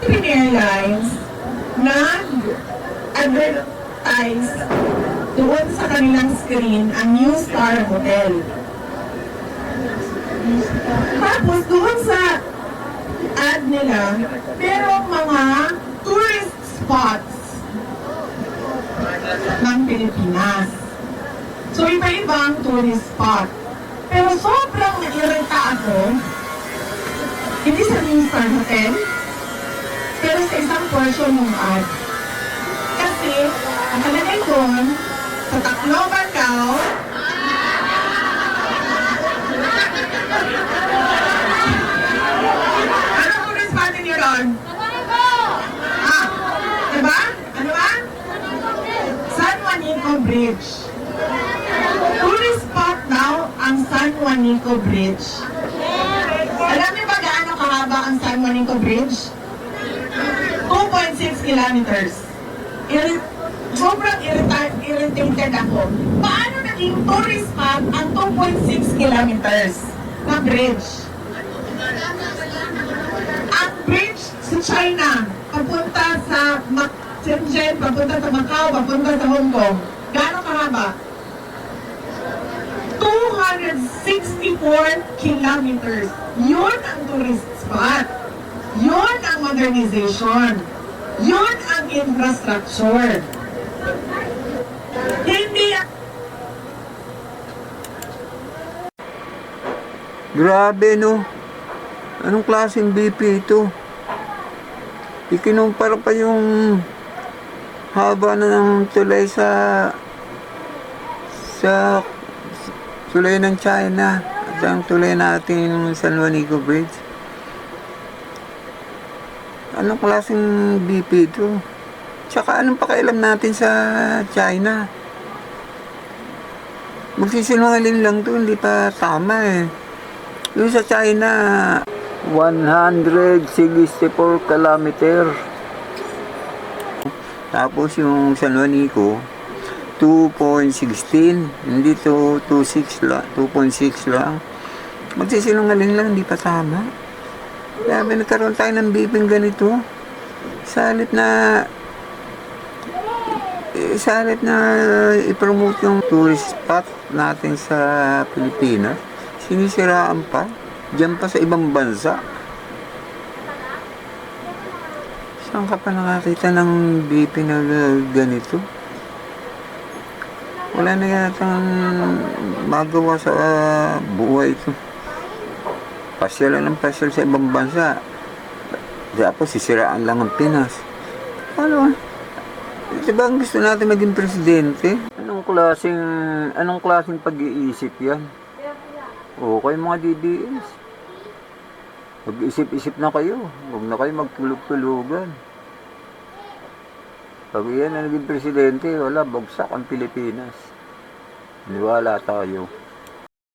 Airlines nag-advertise doon sa kanilang screen ang New Star Hotel. Tapos doon sa ad nila, merong mga tourist spots ng Pilipinas. So iba-iba ang tourist spot. Pero sobrang nairita ako, hindi sa New Star Hotel, sa isang portion ng ad. Kasi, ang kalagay doon, sa Tacloban daw, Anong tourist spot niyo doon? Ah, diba? Ano ba? San Juanico Bridge. Tourist spot daw ang San Juanico Bridge. Alam niyo ba gaano kahaba ang San Juanico Bridge? 2.6 kilometers. Iri- sobrang irrita- irritated ako. Paano naging tourist spot ang 2.6 kilometers na bridge? Ang bridge sa China, papunta sa Mac- Shenzhen, papunta sa Macau, papunta sa Hong Kong. Gaano kahaba? 264 kilometers. Yun ang tourist spot. Yun modernization. Yun ang infrastructure. Hindi Grabe no. Anong klaseng BP ito? Ikinumpara pa yung haba na ng tulay sa sa tulay ng China at ang tulay natin San Juanico Bridge. Anong klaseng BP ito? Tsaka anong pakialam natin sa China? Magsisinungaling lang to, hindi pa tama eh. Yung sa China, 164 kilometer. Tapos yung San Juanico, 2.16. Hindi to 2.6 lang, 2.6 lang. Magsisinungaling lang, hindi pa tama. May nagkaroon tayo ng bibing ganito. Sa halip na sa halip na i-promote yung tourist spot natin sa Pilipinas, sinisiraan pa. Diyan pa sa ibang bansa. Saan ka pa nakakita ng BP na ganito? Wala na yatang magawa sa ah, buhay ito. Pasyal ng pasyal sa ibang bansa. Tapos sisiraan lang ang Pinas. Ano? Di ba ang gusto natin maging presidente? Anong klaseng, anong klaseng pag-iisip yan? O kayo mga DDS. Mag-isip-isip na kayo. Huwag na kayo magtulog-tulugan. Pag yan ang naging presidente, wala, bagsak ang Pilipinas. Niwala tayo.